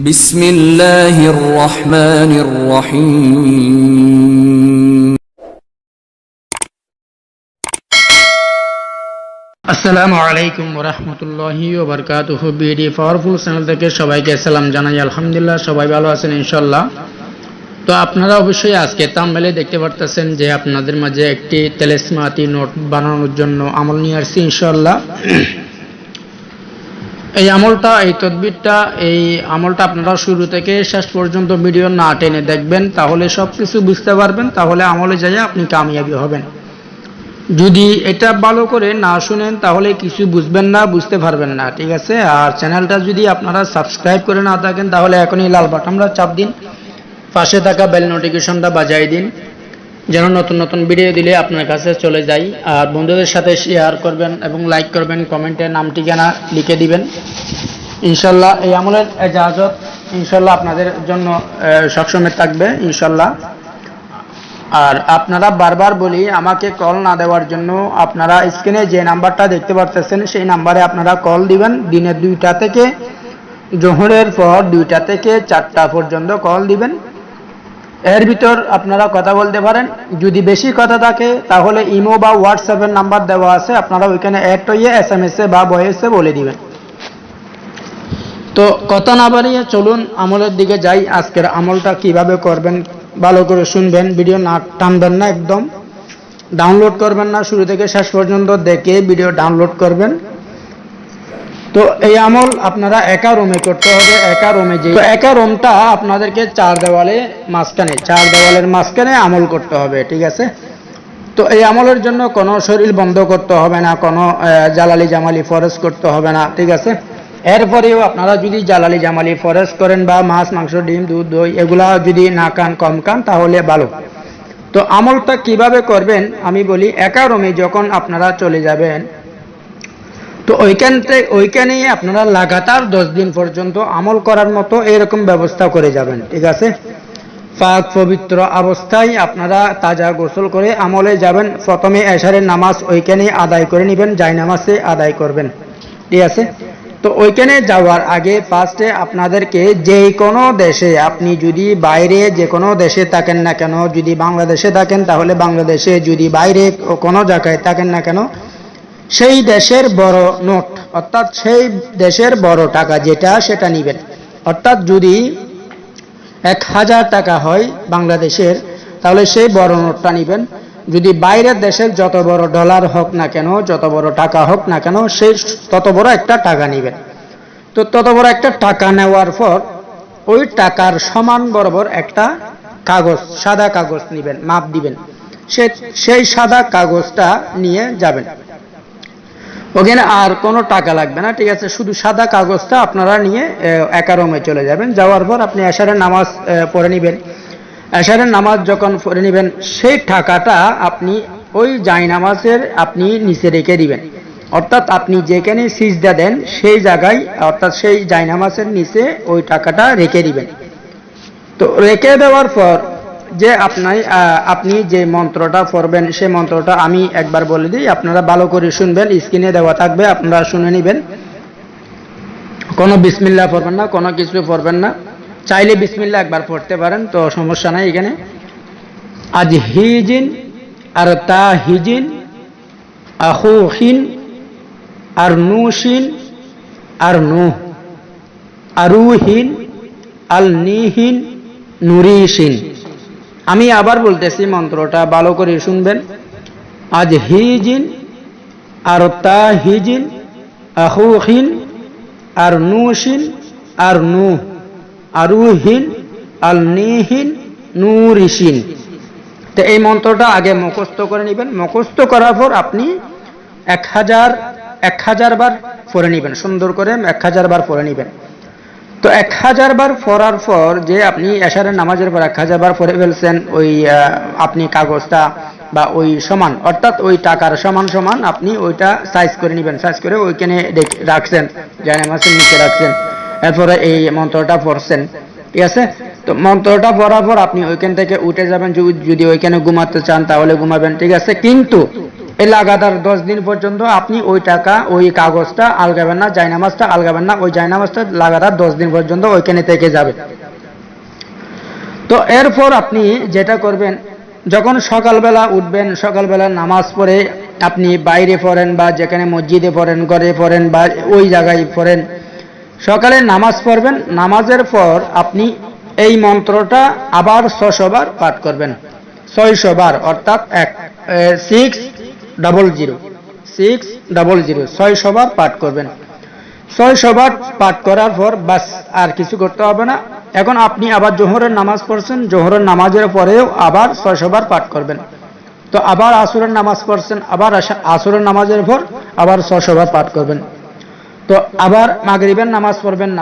بسم الله الرحمن الرحيم আসসালামু আলাইকুম রহমতুল্লাহি ওবরকাতুহু বিডি পাওয়ারফুল চ্যানেল থেকে সবাইকে সালাম জানাই আলহামদুলিল্লাহ সবাই ভালো আছেন ইনশাল্লাহ তো আপনারা অবশ্যই আজকে তামবেলে দেখতে পারতেছেন যে আপনাদের মাঝে একটি তেলেসমাতি নোট বানানোর জন্য আমল নিয়ে আসছি ইনশাল্লাহ এই আমলটা, এই তদবিরটা, এই আমলটা আপনারা শুরু থেকে শেষ পর্যন্ত ভিডিও না টেনে দেখবেন, তাহলে সব কিছু বুঝতে পারবেন, তাহলে আমলে যাই আপনি কামিয়াবি হবেন। যদি এটা ভালো করে না শুনেন, তাহলে কিছু বুঝবেন না, বুঝতে পারবেন না, ঠিক আছে? আর চ্যানেলটা যদি আপনারা সাবস্ক্রাইব করে না থাকেন, তাহলে এখনই লাল বাটনটা চাপ দিন, পাশে থাকা বেল নোটিফিকেশনটা বাজাই দিন। যেন নতুন নতুন ভিডিও দিলে আপনার কাছে চলে যাই। আর বন্ধুদের সাথে শেয়ার করবেন এবং লাইক করবেন কমেন্টে নাম, ঠিকানা লিখে দিবেন। ইনশাল্লাহ এই আমলের এজাজত ইনশাল্লাহ আপনাদের জন্য সবসময় থাকবে, ইনশাল্লাহ। আর আপনারা বারবার বলি, আমাকে কল না দেওয়ার জন্য আপনারা স্ক্রিনে যে নাম্বারটা দেখতে পারতেছেন, সেই নাম্বারে আপনারা কল দিবেন। দিনের দুইটা থেকে, জোহরের পর দুইটা থেকে চারটা পর্যন্ত কল দিবেন। এর ভিতর আপনারা কথা বলতে পারেন। যদি বেশি কথা থাকে, তাহলে ইমো বা হোয়াটসঅ্যাপের নাম্বার দেওয়া আছে। আপনারা ওইখানে অ্যাড হইয়ে এস এম এস বা ভয়েসে বলে দিবেন। তো কথা না বাড়িয়ে চলুন, আমলের দিকে যাই। আজকের আমলটা কীভাবে করবেন, ভালো করে শুনবেন। ভিডিও না টানবেন না একদম। ডাউনলোড করবেন না। শুরু থেকে শেষ পর্যন্ত দেখে ভিডিও ডাউনলোড করবেন। তো এই আমল আপনারা একা রুমে করতে হবে, একা রুমে যে তো একা রুমটা আপনাদেরকে চার দেওয়ালে মাঝখানে, চার দেওয়ালের মাঝখানে আমল করতে হবে, ঠিক আছে? তো এই আমলের জন্য কোনো শরীর বন্ধ করতে হবে না, কোনো জালালি জামালি ফরেজ করতে হবে না, ঠিক আছে? এরপরেও আপনারা যদি জালালি জামালি ফরেজ করেন বা মাছ, মাংস, ডিম, দুধ, দই, এগুলা যদি না খান, কম খান, তাহলে ভালো। তো আমলটা কীভাবে করবেন? আমি বলি, একা রুমে যখন আপনারা চলে যাবেন তো ওইখান থেকে ওইখানেই আপনারা লাগাতার দশ দিন পর্যন্ত আমল করার মতো এরকম ব্যবস্থা করে যাবেন, ঠিক আছে? পাক পবিত্র অবস্থায় আপনারা তাজা গোসল করে আমলে যাবেন। প্রথমে এশারের নামাজ ওইখানেই আদায় করে নেবেন, যাই নামাজে আদায় করবেন, ঠিক আছে? তো ওইখানে যাওয়ার আগে ফার্স্টে আপনাদেরকে যে কোনো দেশে, আপনি যদি বাইরে যে কোনো দেশে থাকেন না কেন, যদি বাংলাদেশে থাকেন, তাহলে বাংলাদেশে যদি বাইরে কোনো জায়গায় থাকেন না কেন সেই দেশের বড় নোট, অর্থাৎ সেই দেশের বড় টাকা যেটা সেটা নিবেন। অর্থাৎ যদি এক হাজার টাকা হয় বাংলাদেশের, তাহলে সেই বড় নোটটা নিবেন। যদি বাইরের দেশের যত বড় ডলার হোক না কেন, যত বড় টাকা হোক না কেন, সেই তত বড় একটা টাকা নিবেন। তো তত বড় একটা টাকা নেওয়ার পর ওই টাকার সমান বরাবর একটা কাগজ, সাদা কাগজ নিবেন, মাপ দিবেন। সে, সেই সাদা কাগজটা নিয়ে যাবেন। ওখানে আর কোনো টাকা লাগবে না ঠিক আছে? শুধু সাদা কাগজটা আপনারা নিয়ে আহ, একা রুমে চলে যাবেন। যাওয়ার পর আপনি এশারের নামাজ পড়ে নেবেন। এশারের নামাজ যখন পড়ে নেবেন সেই টাকাটা আপনি ওই জাই নামাজের আপনি নিচে রেখে দিবেন। অর্থাৎ আপনি যেখানে সিজদা দেন সেই জায়গায় অর্থাৎ সেই জাই নামাজের নিচে ওই টাকাটা রেখে দিবেন। তো রেখে দেওয়ার পর যে আপনার আপনি যে মন্ত্রটা পড়বেন সেই মন্ত্রটা আমি একবার বলে দিই। আপনারা ভালো করে শুনবেন, স্ক্রিনে দেওয়া থাকবে, আপনারা শুনে নেবেন। কোনো বিসমিল্লা পড়বেন না, কোনো কিছু পড়বেন না। চাইলে বিসমিল্লা একবার পড়তে পারেন, তো সমস্যা নাই এখানে। আজ হিজিন আর তা হিজিন আহুহিন আর নুশিন আর নুহ। আরুহিন আল নিহিন নুরিসিন আমি আবার বলতেছি মন্ত্রটা ভালো করে শুনবেন। আজ হিজিন, আর তা হিজিন, আহুহিন, আর নুশিন, আর নু, আরুহিন আল নিহিন নুরিসিন তো এই মন্ত্রটা আগে মুখস্থ করে নেবেন। মুখস্থ করার পর আপনি এক হাজার এক হাজার বার পড়ে নেবেন। সুন্দর করে এক হাজার বার পড়ে নেবেন। তো এক হাজার বার পড়ার পর যে আপনি এশারের নামাজের পর এক হাজার বার পড়ে ফেলছেন, ওই আপনি কাগজটা বা ওই সমান, অর্থাৎ ওই টাকার সমান সমান আপনি ওইটা সাইজ করে নেবেন সাইজ করে ওইখানে রেখে- রাখছেন জায়নামাজের নিচে রাখছেন, এরপরে এই মন্ত্রটা পড়ছেন, ঠিক আছে? তো মন্ত্রটা পড়ার পর আপনি ওইখান থেকে উঠে যাবেন, যদি- ওইখানে ঘুমাতে চান তাহলে ঘুমাবেন, ঠিক আছে? কিন্তু লাগাতার দশ দিন পর্যন্ত আপনি ওই টাকা, ওই কাগজটা আলগাবেন না জায়নামাজটা আলগাবেন না ওই জায়নামাজটা লাগাতার দশ দিন পর্যন্ত ওইখানে থেকে যাবে। তো এরপর আপনি যেটা করবেন, যখন সকালবেলা উঠবেন, সকালবেলা নামাজ পড়ে আপনি বাইরে পড়েন বা যেখানে মসজিদে পড়েন, ঘরে পড়েন বা ওই জায়গায় পড়েন, সকালে নামাজ পড়বেন, নামাজের পর আপনি এই মন্ত্রটা আবার ছশোবার পাঠ করবেন। ছয়শো বার, অর্থাৎ এক six double zero six double zero ছয়শো বার পাঠ করবেন। ছয়শো বার পাঠ করার পর বাস আর কিছু করতে হবে না। এখন আপনি আবার জোহরের নামাজ পড়ছেন, জোহরের নামাজের পরেও আবার ছয়শো বার পাঠ করবেন। তো আবার আসরের নামাজ পড়ছেন, আবার আসরের নামাজের পর আবার ছয়শো বার পাঠ করবেন। তো আবার মাগরিবের নামাজ পড়বেন না।